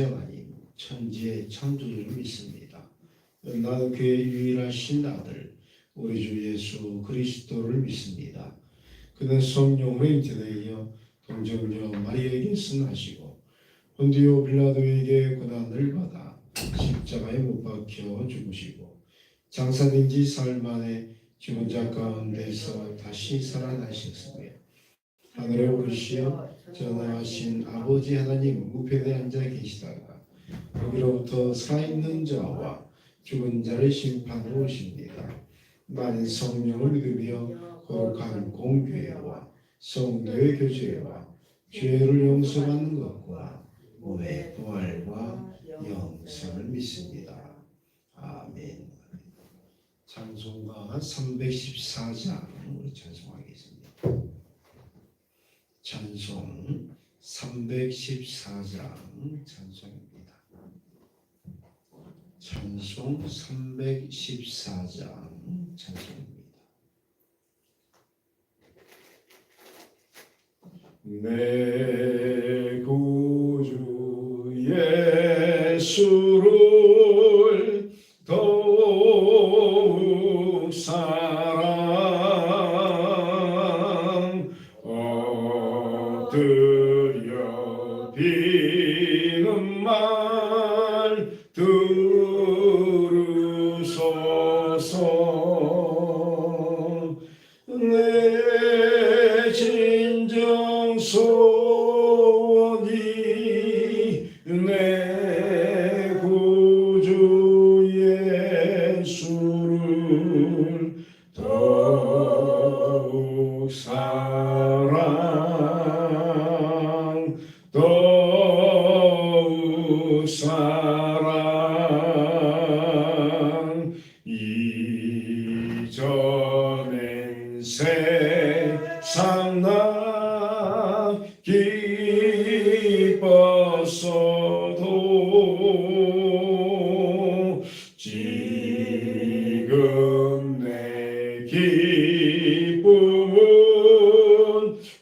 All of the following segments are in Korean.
하나님, 천지의 창조주를 믿습니다. 나는 그의 유일하신 아들, 우리 주 예수 그리스도를 믿습니다. 그는 성령으로 인태되어 동정녀 마리아에게 승하시고 본디오 빌라도에게 고난을 받아 십자가에 못 박혀 죽으시고 장사된 지 사흘 만에 죽은 자 가운데서 다시 살아나셨으며 하늘에 오르시어 전능하신 아버지 하나님 우편에 앉아 계시다가 거기로부터 살아있는 자와 죽은 자를 심판으로 오십니다. 나는 성령을 믿으며 거룩한 공교회와 성도의 교제와 죄를 용서받는 것과 몸의 부활과 영생을 믿습니다. 아멘. 찬송가 314장 우리 찬송하겠습니다. 찬송 314장 찬송입니다. 찬송 314장 찬송입니다. 내 구주 예수를 더욱 사랑 엎드려 비는 말 들으소서. 내 진정 소원이 내 구주 예수 지금 내 기쁨은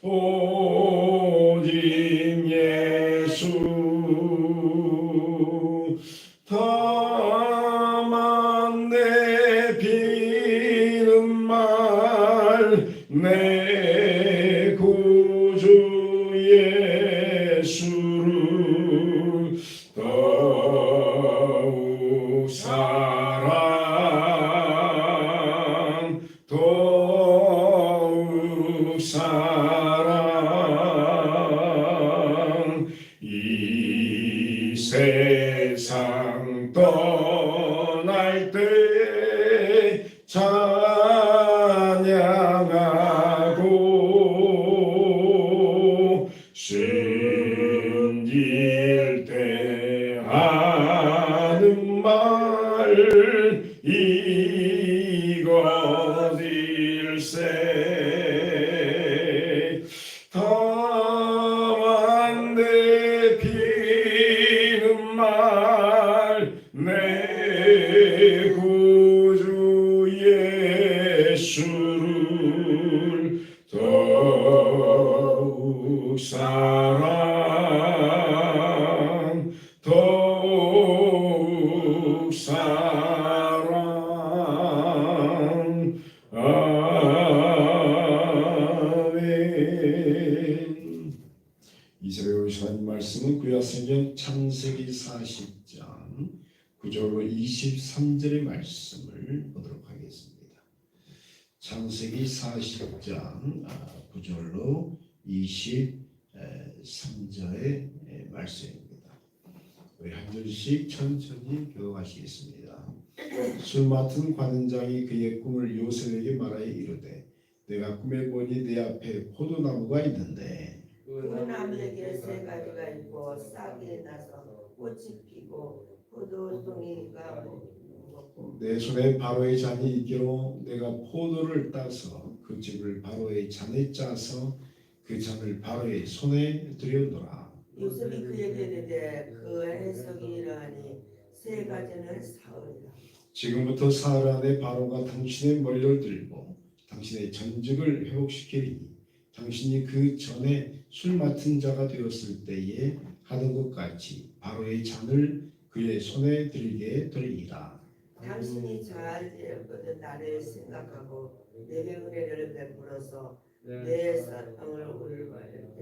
오직 예수. 다만 내 비는 말내 구주 예수 9절로 23절의 말씀을 보도록 하겠습니다. 창세기 40장 9절로 23절의 말씀입니다. 우리 한 절씩 천천히 교독하시겠습니다. 술 맡은 관원장이 그의 꿈을 요셉에게 말하여 이르되 내가 꿈에 보니 내 앞에 포도나무가 있는데 그 나무에게 세 가지가 있고 싹이 나서 꽃이 피고 포도송이가 먹고 내 손에 바로의 잔이 있기로 내가 포도를 따서 그 즙을 바로의 잔에 짜서 그 잔을 바로의 손에 들여놓으라. 요셉이 그에게 이르되 그 해석이 이러하니 세 가지는 사흘이라 지금부터 사흘 안에 바로가 당신의 머리를 들고 당신의 전직을 회복시키리니 당신이 그 전에 술 맡은 자가 되었을 때에 하던 것 같이 바로의 잔을 그의 손에 들게 되리이다. 당신이 잘 되었거든 나를 생각하고 내게 은혜를 베풀어서 내 사랑을 올바를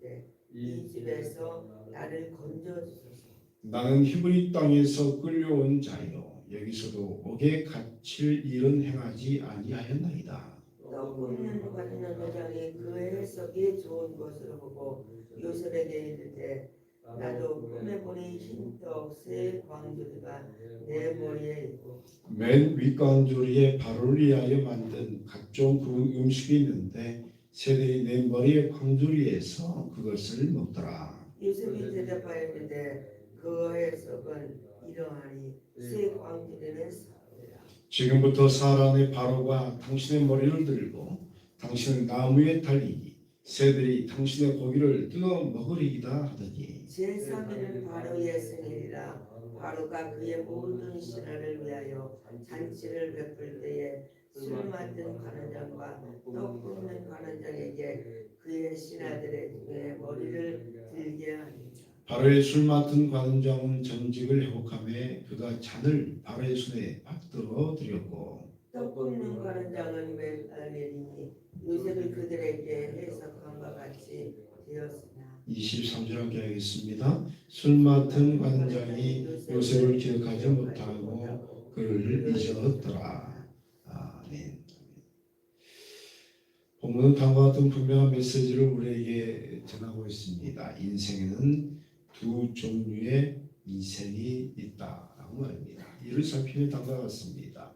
때이 집에서 나를 건져 주소서. 나는 히브리 땅에서 끌려온 자요 여기서도 옥에 갇힐 일은 행하지 아니하였나이다. 또 꾸미는 받는 여장이 그 해석이 좋은 것으로 보고 요셉에게 이르되 나도 꿈에 보니 흰떡새 광주리가 내 머리에 있고 맨 윗광주리에 바로를 위하여 만든 각종 구운 음식이 있는데 세대의 내 머리의 광주리에서 그것을 먹더라. 요셉이 대답하였는데 그 해석은 이러하니 새 광주리는 사울이라. 지금부터 사란의 바로가 당신의 머리를 들고 당신을 나무에 달리니 새들이 당신의 고기를 뜯어 먹으리이다 하더니 제3일은 바로의 생일이라. 바로가 그의 모든 신하를 위하여 잔치를 베풀 때에 술 맡은 관원장과 떡 굽는 관원장에게 그의 신하들의 중에 머리를 들게 하니라 바로의 술 맡은 관장은 전직을 회복함에 그가 잔을 바로의 손에 받들어 드렸고 떡 굽는 관원장은 멜알멜이니 요셉을 그들에게 해석함과 같이 되었으나 23절 함께 하겠습니다. 술 맡은 관장이 요셉을 기억하지 못하고 그를 잊었더라. 아멘. 본문은 다음과 같은 분명한 메시지를 우리에게 전하고 있습니다. 인생에는 두 종류의 인생이 있다라고 말입니다. 이를 살피면 다음과 같습니다.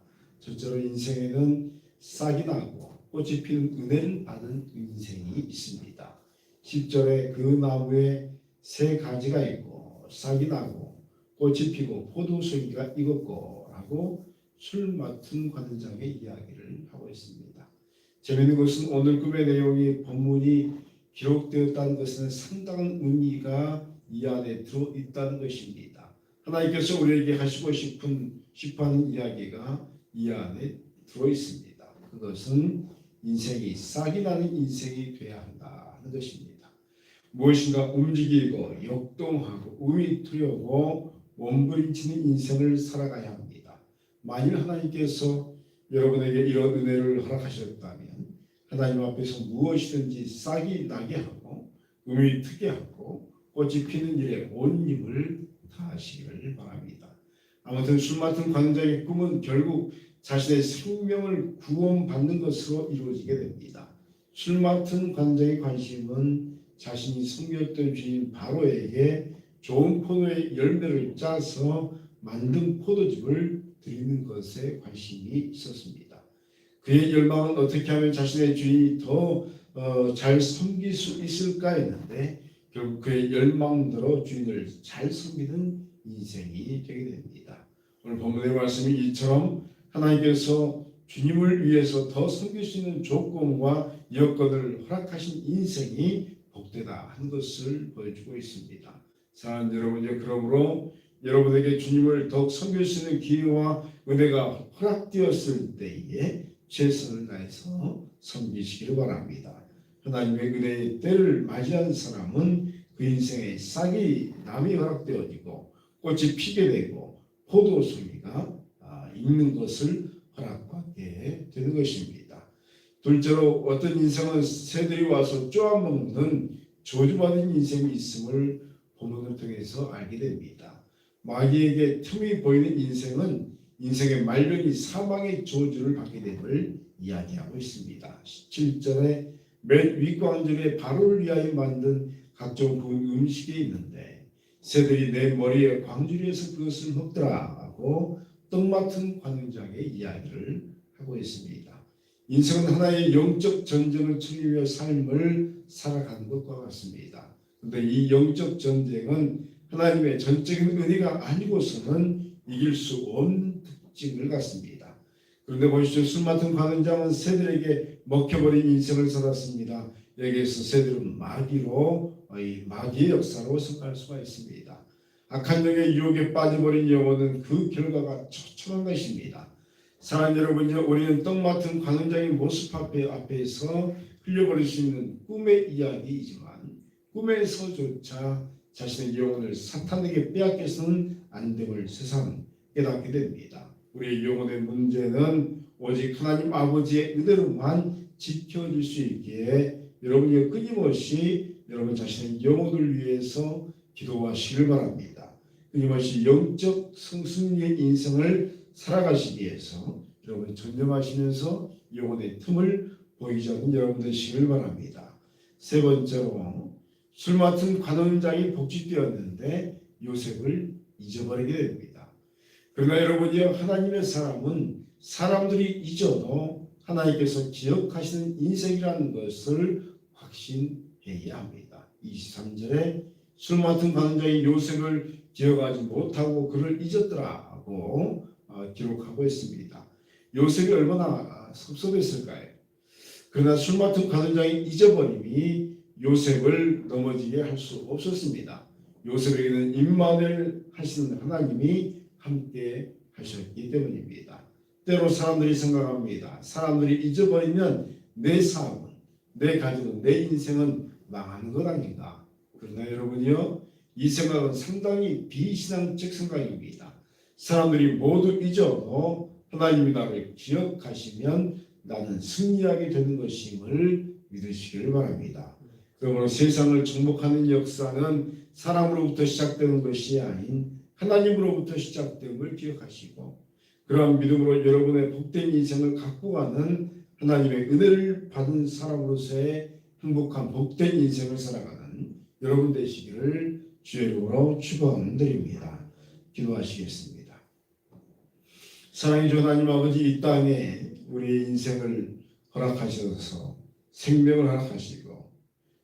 첫째로 인생에는 싹이 나고 꽃이 피는 은혜를 받은 인생이 있습니다. 10절에 그 나무에 세 가지가 있고 싹이 나고 꽃이 피고 포도송이가 익었고 라고 술 맡은 관장의 이야기를 하고 있습니다. 재미있는 것은 오늘 꿈의 내용이 본문이 기록되었다는 것은 상당한 의미가 이 안에 들어 있다는 것입니다. 하나님께서 우리에게 하시고 싶은 싶어하는 이야기가 이 안에 들어 있습니다. 그것은 인생이 싹이 나는 인생이 되어야 한다는 것입니다. 무엇인가 움직이고 역동하고 움이 트려고 몸부림치는 인생을 살아가야 합니다. 만일 하나님께서 여러분에게 이런 은혜를 허락하셨다면 하나님 앞에서 무엇이든지 싹이 나게 하고 음이 트게 하고 꽃이 피는 일에 온 힘을 다하시기를 바랍니다. 아무튼 술 맡은 관장의 꿈은 결국 자신의 생명을 구원받는 것으로 이루어지게 됩니다. 술 맡은 관장의 관심은 자신이 섬겼던 주인 바로에게 좋은 포도의 열매를 짜서 만든 포도즙을 드리는 것에 관심이 있었습니다. 그의 열망은 어떻게 하면 자신의 주인이 더 어, 잘 섬길 수 있을까 했는데 결국 그의 열망대로 주인을 잘 섬기는 인생이 되게 됩니다. 오늘 본문의 말씀이 이처럼 하나님께서 주님을 위해서 더 섬길 수 있는 조건과 여건을 허락하신 인생이 복되다 한 것을 보여주고 있습니다. 사랑하는 여러분, 그러므로 여러분에게 주님을 더욱 섬길 수 있는 기회와 은혜가 허락되었을 때에 최선을 다해서 섬기시기를 바랍니다. 하나님의 은혜의 때를 맞이한 사람은 그 인생에 싹이 남이 허락되어지고 꽃이 피게 되고 포도송이가 아, 익는 것을 허락받게 되는 것입니다. 둘째로 어떤 인생은 새들이 와서 쪼아먹는 저주받은 인생이 있음을 본문을 통해서 알게 됩니다. 마귀에게 틈이 보이는 인생은 인생의 말년이 사망의 저주를 받게 됨을 이야기하고 있습니다. 17절에 맨 윗광절에 바로를 위하여 만든 각종 그 음식이 있는데 새들이 내 머리에 광주리에서 그것을 먹더라 하고 떡 맡은 관장의 이야기를 하고 있습니다. 인생은 하나의 영적 전쟁을 치르며 삶을 살아가는 것과 같습니다. 그런데 이 영적 전쟁은 하나님의 전적인 은혜가 아니고서는 이길 수 없는 특징을 갖습니다. 그런데 보십시오. 술 맡은 관원장은 새들에게 먹혀버린 인생을 살았습니다. 여기에서 새들은 마귀로 이 마귀의 역사로 생각할 수가 있습니다. 악한 영의 유혹에 빠져버린 영혼은 그 결과가 처참한 것입니다. 사랑 여러분, 우리는 떡 맡은 관원장의 모습 앞에 앞에서 흘려버릴 수 있는 꿈의 이야기이지만 꿈에서조차 자신의 영혼을 사탄에게 빼앗겨서는 안 됨을 세상 깨닫게 됩니다. 우리의 영혼의 문제는 오직 하나님 아버지의 은혜로만 지켜질 수 있기에 여러분이 끊임없이 여러분 자신의 영혼을 위해서 기도하시길 바랍니다. 끊임없이 영적 성승리의 인생을 살아가시기 위해서 여러분 전념하시면서 영혼의 틈을 보이지 않는 여러분 되시길 바랍니다. 세 번째로 술 맡은 관원장이 복직되었는데 요셉을 잊어버리게 됩니다. 그러나 여러분이요 하나님의 사람은 사람들이 잊어도 하나님께서 기억하시는 인생이라는 것을 확신해야 합니다. 23절에 술 맡은 관원장이 요셉을 기억하지 못하고 그를 잊었더라고 어, 기록하고 있습니다. 요셉이 얼마나 섭섭했을까요? 그러나 술 맡은 관원장이 잊어버림이 요셉을 넘어지게 할 수 없었습니다. 요셉에게는 임만을 하시는 하나님이 함께 하셨기 때문입니다. 때로 사람들이 생각합니다. 사람들이 잊어버리면 내 삶은, 내 가족은, 내 인생은 망하는 것 아닌가. 그러나 여러분이요, 이 생각은 상당히 비신앙적 생각입니다. 사람들이 모두 잊어도 하나님이 나를 기억하시면 나는 승리하게 되는 것임을 믿으시기를 바랍니다. 그러므로 세상을 정복하는 역사는 사람으로부터 시작되는 것이 아닌 하나님으로부터 시작됨을 기억하시고 그러한 믿음으로 여러분의 복된 인생을 갖고 가는 하나님의 은혜를 받은 사람으로서의 행복한 복된 인생을 살아가는 여러분 되시기를 주의 이름으로 축원드립니다. 기도하시겠습니다. 사랑의 주 하나님 아버지 이 땅에 우리의 인생을 허락하셔서 생명을 허락하시고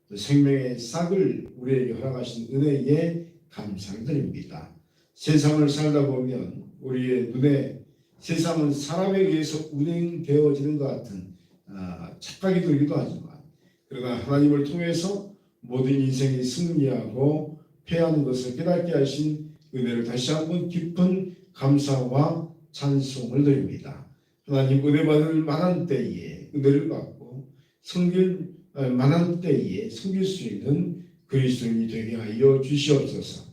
또 생명의 싹을 우리에게 허락하신 은혜에 감사를 드립니다. 세상을 살다 보면 우리의 눈에 세상은 사람에 의해서 운행되어지는 것 같은 아, 착각이 들기도 하지만 그러나 하나님을 통해서 모든 인생이 승리하고 패하는 것을 깨닫게 하신 은혜를 다시 한번 깊은 감사와 찬송을 드립니다. 하나님 은혜 받을 만한 때에 은혜를 받고 성길 만한 때에 섬길 수 있는 그리스도인이 되게 하여 주시옵소서.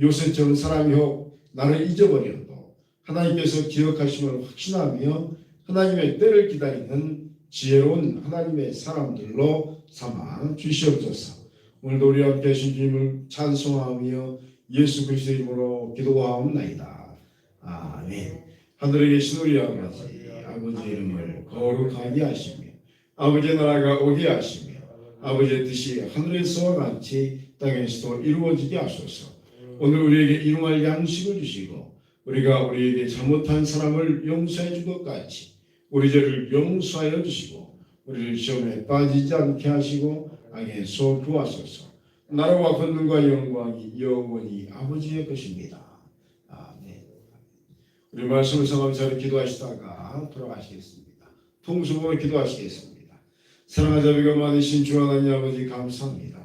요셉처럼 사람이 혹 나를 잊어버려도 하나님께서 기억하심을 확신하며 하나님의 때를 기다리는 지혜로운 하나님의 사람들로 삼아 주시옵소서. 오늘도 우리 함께 하신 주님을 찬송하며 예수 그리스도의 이름으로 기도하옵나이다. 아멘. 하늘에 계신 우리 아버지, 아버지 이름을 거룩하게 하시며 아버지의 나라가 오게 하시며 아버지의 뜻이 하늘에서와 같이 땅에서도 이루어지게 하소서. 오늘 우리에게 일용할 양식을 주시고 우리가 우리에게 잘못한 사람을 용서해 준 것 같이 우리 죄를 용서하여 주시고 우리를 시험에 빠지지 않게 하시고 악에서 구하소서. 나라와 권능과 영광이 영원히 아버지의 것입니다. 아멘. 우리 말씀을 성함처럼 기도하시다가 돌아가시겠습니다. 통수으로 기도하시겠습니다. 사랑하자 비가 많으신 주 하나님 아버지 감사합니다.